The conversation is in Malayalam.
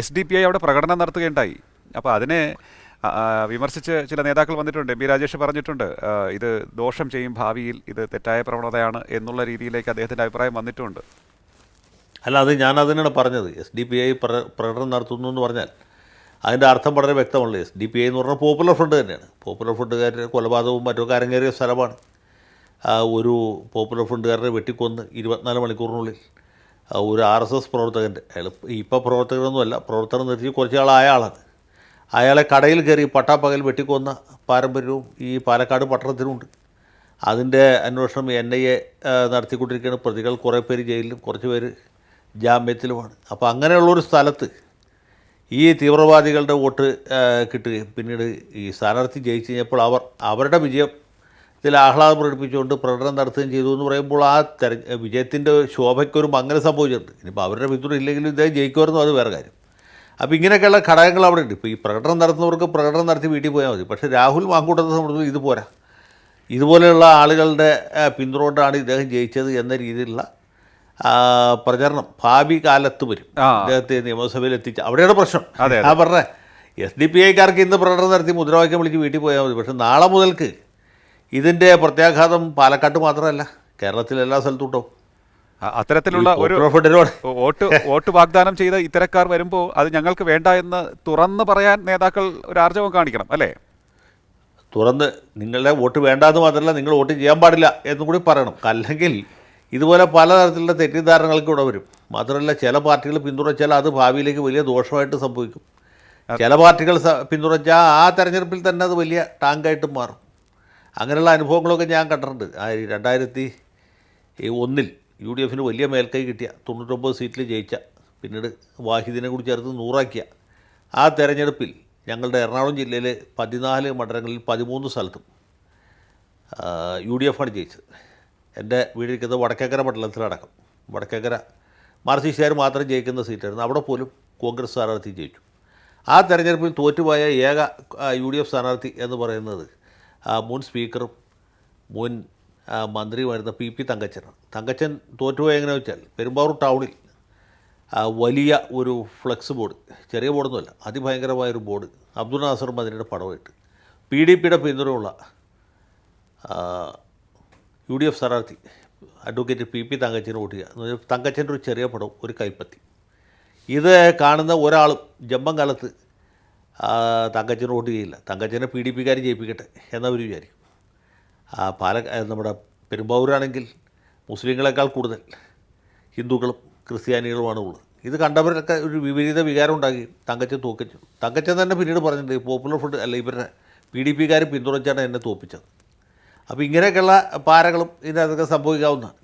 എസ് ഡി പി ഐ അവിടെ പ്രകടനം നടത്തുകയുണ്ടായി. അപ്പോൾ അതിനെ വിമർശിച്ച് ചില നേതാക്കൾ വന്നിട്ടുണ്ട്. ബി രാജേഷ് പറഞ്ഞിട്ടുണ്ട് ഇത് ദോഷം ചെയ്യും ഭാവിയിൽ ഇത് തെറ്റായ പ്രവണതയാണ് എന്നുള്ള രീതിയിലേക്ക് അദ്ദേഹത്തിന്റെ അഭിപ്രായം വന്നിട്ടുണ്ട്. അല്ല അത് ഞാൻ അതിനാണ് പറഞ്ഞത്. എസ് ഡി പി ഐ പ്രകടനം നടത്തുന്നു എന്ന് പറഞ്ഞാൽ അതിന്റെ അർത്ഥം വളരെ വ്യക്തമുള്ളൂ എസ് ഡി പി ഐ എന്ന് പറഞ്ഞാൽ പോപ്പുലർ ഫ്രണ്ട് തന്നെയാണ്. പോപ്പുലർ ഫ്രണ്ടുകാരുടെ കൊലപാതകവും മറ്റൊക്കെ അരങ്ങേറിയ സ്ഥലമാണ്. ഒരു പോപ്പുലർ ഫ്രണ്ടുകാരനെ വെട്ടിക്കൊന്ന് ഇരുപത്തിനാല് മണിക്കൂറിനുള്ളിൽ ഒരു ആർ എസ് എസ് പ്രവർത്തകന്റെ അയാൾ ഇപ്പോൾ പ്രവർത്തകനൊന്നുമല്ല പ്രവർത്തനം നിർത്തി കുറച്ച് ആളായ ആളാണ്. അയാളെ കടയിൽ കയറി പട്ടാപ്പകൽ വെട്ടിക്കൊന്ന പാരമ്പര്യവും ഈ പാലക്കാട് പട്ടണത്തിനുണ്ട്. അതിന്റെ അന്വേഷണം എൻ ഐ എ നടത്തിക്കൊണ്ടിരിക്കുകയാണ്. പ്രതികൾ കുറേ പേര് ജയിലിലും കുറച്ച് പേര് ജാമ്യത്തിലുമാണ്. അപ്പോൾ അങ്ങനെയുള്ളൊരു സ്ഥലത്ത് ഈ തീവ്രവാദികളുടെ വോട്ട് കിട്ടുകയും പിന്നീട് ഈ സ്ഥാനാർത്ഥി ജയിച്ചു കഴിഞ്ഞപ്പോൾ അവർ അവരുടെ വിജയം ഇതിൽ ആഹ്ലാദം പ്രകടിപ്പിച്ചുകൊണ്ട് പ്രകടനം നടത്തുകയും ചെയ്തു എന്ന് പറയുമ്പോൾ ആ തെര വിജയത്തിന്റെ ശോഭയ്ക്കൊരു മങ്ങൽ സംഭവിച്ചിട്ടുണ്ട്. ഇനിയിപ്പോൾ അവരുടെ പിന്തുണ ഇല്ലെങ്കിലും ഇദ്ദേഹം ജയിക്കുമായിരുന്നു അത് വേറെ കാര്യം. അപ്പോൾ ഇങ്ങനെയൊക്കെയുള്ള ഘടകങ്ങൾ അവിടെ ഉണ്ട്. ഇപ്പോൾ ഈ പ്രകടനം നടത്തുന്നവർക്ക് പ്രകടനം നടത്തി വീട്ടിൽ പോയാൽ മതി. പക്ഷേ രാഹുൽ മാങ്കൂട്ടത്തെ സംബന്ധിച്ച് ഇത് പോരാ. ഇതുപോലെയുള്ള ആളുകളുടെ പിന്തുണ കൊണ്ടാണ് ഇദ്ദേഹം ജയിച്ചത് എന്ന രീതിയിലുള്ള പ്രചരണം ഭാവി കാലത്ത് വരും. അദ്ദേഹത്തെ നിയമസഭയിൽ എത്തിച്ച അവിടെയാണ് പ്രശ്നം. അതെ, ആ പറഞ്ഞ എസ് ഡി പി ഐക്കാർക്ക് ഇന്ന് പ്രകടനം നടത്തി മുദ്രാവാക്യം വിളിച്ച് വീട്ടിൽ പോയാൽ മതി. പക്ഷേ നാളെ മുതൽക്ക് ഇതിന്റെ പ്രത്യാഘാതം പാലക്കാട്ട് മാത്രമല്ല. കേരളത്തിലെ എല്ലാ സ്ഥലത്തും ഉണ്ടാവും അത്തരത്തിലുള്ള ഒരു വോട്ട് വോട്ട് വാഗ്ദാനം ചെയ്ത ഇത്തരക്കാർ വരുമ്പോൾ അത് ഞങ്ങൾക്ക് വേണ്ട എന്ന് തുറന്ന് പറയാൻ നേതാക്കൾ ഒരു ആർജവം കാണിക്കണം അല്ലേ? തുറന്ന് നിങ്ങളുടെ വോട്ട് വേണ്ടാന്ന് മാത്രമല്ല നിങ്ങൾ വോട്ട് ചെയ്യാൻ പാടില്ല എന്നും കൂടി പറയണം. അല്ലെങ്കിൽ ഇതുപോലെ പലതരത്തിലുള്ള തെറ്റിദ്ധാരണകൾക്ക് ഇവിടെ വരും. മാത്രമല്ല ചില പാർട്ടികൾ പിന്തുണച്ചാൽ അത് ഭാവിയിലേക്ക് വലിയ ദോഷമായിട്ട് സംഭവിക്കും. ചില പാർട്ടികൾ പിന്തുണച്ചാൽ ആ തെരഞ്ഞെടുപ്പിൽ തന്നെ അത് വലിയ ടാങ്കായിട്ട് മാറും. അങ്ങനെയുള്ള അനുഭവങ്ങളൊക്കെ ഞാൻ കണ്ടിട്ടുണ്ട്. ആ രണ്ടായിരത്തി ഒന്നിൽ യു ഡി എഫിന് വലിയ മേൽക്കൈ കിട്ടിയ തൊണ്ണൂറ്റൊമ്പത് സീറ്റിൽ ജയിച്ച പിന്നീട് വാഹിദിനെ കൂടി ചേർത്ത് നൂറാക്കിയ ആ തെരഞ്ഞെടുപ്പിൽ ഞങ്ങളുടെ എറണാകുളം ജില്ലയിലെ പതിനാല് മണ്ഡലങ്ങളിൽ പതിമൂന്ന് സ്ഥലത്തും യു ഡി എഫാണ് ജയിച്ചത്. എന്റെ വീടിരിക്കുന്നത് വടക്കേക്കര മണ്ഡലത്തിലടക്കം. വടക്കേക്കര മാർസിസ്റ്റുകാർ മാത്രം ജയിക്കുന്ന സീറ്റായിരുന്നു. അവിടെ പോലും കോൺഗ്രസ് സ്ഥാനാർത്ഥി ജയിച്ചു. ആ തെരഞ്ഞെടുപ്പിൽ തോറ്റുപോയ ഏക യു ഡി എഫ് സ്ഥാനാർത്ഥി എന്ന് പറയുന്നത് മുൻ സ്പീക്കറും മുൻ മന്ത്രിയുമായിരുന്ന പി പി തങ്കച്ചനാണ് തങ്കച്ചൻ തോറ്റുപോയ എങ്ങനെ വെച്ചാൽ പെരുമ്പാവൂർ ടൗണിൽ വലിയ ഒരു ഫ്ലെക്സ് ബോർഡ് ചെറിയ ബോർഡൊന്നുമല്ല അതിഭയങ്കരമായൊരു ബോർഡ് അബ്ദുൾ നാസർ മദിനയുടെ പടമായിട്ട്. പി ഡി പിയുടെ പിന്തുണയുള്ള യു ഡി എഫ് സ്ഥാനാർത്ഥി അഡ്വക്കേറ്റ് പി പി തങ്കച്ചന് വോട്ട് ചെയ്യുക. തങ്കച്ചന്റെ ഒരു ചെറിയ പടവും ഒരു കൈപ്പത്തി. ഇത് കാണുന്ന ഒരാളും ജമ്പം കാലത്ത് തങ്കച്ചന് വോട്ട് ചെയ്യില്ല. തങ്കച്ചനെ പി ഡി പിക്കാർ ജയിപ്പിക്കട്ടെ എന്നവർ വിചാരിക്കും. ആ പാല നമ്മുടെ പെരുമ്പാവൂരാണെങ്കിൽ മുസ്ലിങ്ങളെക്കാൾ കൂടുതൽ ഹിന്ദുക്കളും ക്രിസ്ത്യാനികളുമാണ് ഉള്ളത്. ഇത് കണ്ടവരൊക്കെ ഒരു വിപരീത വികാരം ഉണ്ടാക്കി തങ്കച്ചൻ തോക്കിച്ചു. തങ്കച്ചൻ തന്നെ പിന്നീട് പറഞ്ഞിട്ടുണ്ട് പോപ്പുലർ ഫ്രണ്ട് അല്ല ഇവരുടെ പി ഡി പിക്കാർ പിന്തുണച്ചാണ് എന്നെ തോപ്പിച്ചത്. അപ്പോൾ ഇങ്ങനെയൊക്കെയുള്ള പാരകളും ഇതിനകത്തൊക്കെ സംഭവിക്കാവുന്നതാണ്.